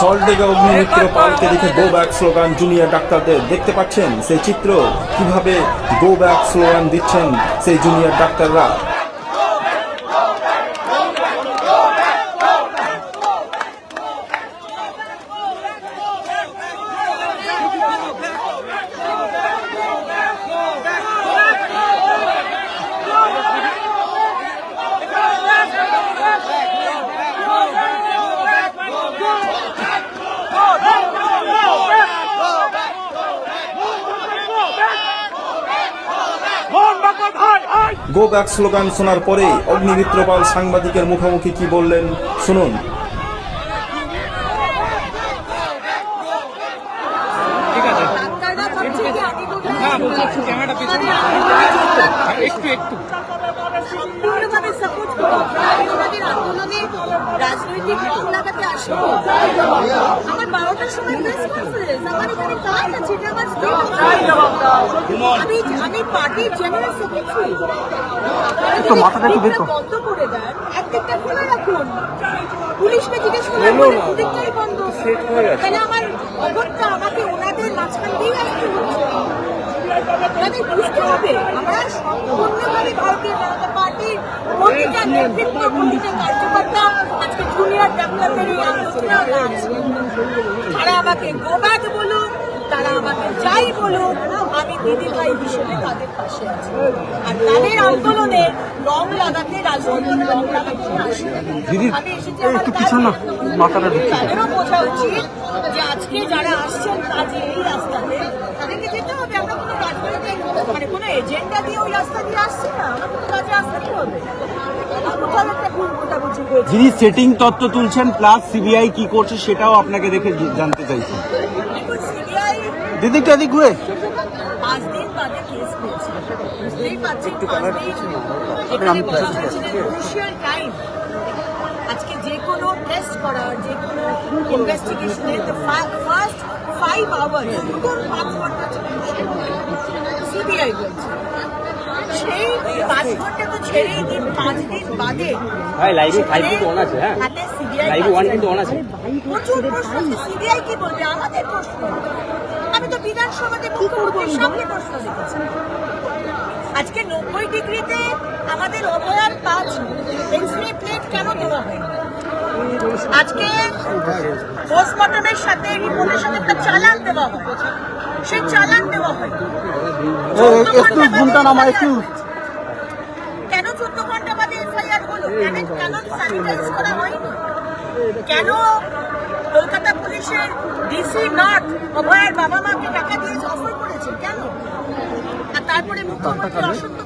সল্টলেগে অগ্নিমিত্র পালকে দেখে go back slogan junior ডাক্তারদের। দেখতে পাচ্ছেন সেই চিত্র? কীভাবে গো ব্যাক স্লোগান দিচ্ছেন সেই জুনিয়র ডাক্তাররা? গো ব্যাক স্লোগান শোনার পরে অগ্নিমিত্র পাল সাংবাদিকের মুখোমুখি কি বললেন? শুনুন। আমার এখানে কাজ আছে এটা আমার আমি আমি পার্টির জেনারেল সেক্রেটারি একটু মাথাটা একটু বের বন্ধ করে দেন একদিকটা খোলা রাখুন। পুলিশকে জিজ্ঞেস করে বলে বন্ধ। তাহলে আমার অগত্যা আমাকে ওনাদের মাঝখান দিয়ে আসতে হচ্ছে তাদের বুঝতে হবে। আমরা সম্পূর্ণভাবে ভারতীয় জনতা পার্টির প্রতিটা নেতৃত্ব প্রতিটা কার্যকর্তা এই তারা আমাকে গোবাদ বলুন তারা আমাকে যাই বলুন আমি দিদি ভাই হিসেবে তাদের পাশে আছি। আর তাদের আন্দোলনে রং লাগাতে রাজনৈতিক রং লাগাতে আমি এসেছি। তাদেরও বোঝা উচিত যে আজকে যারা আসছেন কাজে এই রাস্তাতে তাদেরকে যেতে হবে। আমরা কোনো রাজনৈতিক মানে কোনো এজেন্ডা দিয়ে ওই রাস্তা দিয়ে আসছি না? আমরা কোনো কাজে আসতেই হবে? যিনি সেটিং তত্ত্ব তুলছেন প্লাস সিবিআই কি করছে সেটাও আপনাকে দেখে জানতে চাইছি। দিদি এদিক ঘুরে। যে আজকে যে কোনো টেস্ট করার যে কোনো ইনভেস্টিগেশনের ফার্স্ট ফাইভ আওয়ার্স দুটোর পাঁচ ঘণ্টা সিবিআই বলছে। সেই পাঁচ ঘণ্টা তো ছেড়েই দিন পাঁচ দিন বাদে কিন্তু আছে, হ্যাঁ? কিন্তু on আছে। প্রচুর প্রশ্ন সিবিআই কি বলবে? আমাদের প্রশ্ন। আমি তো বিধানসভাতে মুখ্যমন্ত্রীর সামনে প্রশ্ন আজকে নব্বই ডিগ্রিতে আমাদের অভয়ার পাঁচ এক্সরে প্লেট কেন দেওয়া হয় আজকে পোস্টমর্টমের সাথে রিপোর্টের সাথে একটা চালান দেওয়া হয় সেই চালান দেওয়া হয়। একটু ঘুমটা নামা একটু। কেন চোদ্দ ঘণ্টা বাদে এফআইআর হলো? কেন কেন স্যানিটাইজ করা হয়নি? কেন কলকাতা পুলিশের ডিসি নর্থ অভয়ের বাবা মাকে টাকা দিয়ে অফার করেছে? কেন? আর তারপরে মুখ্যমন্ত্রী অসত্য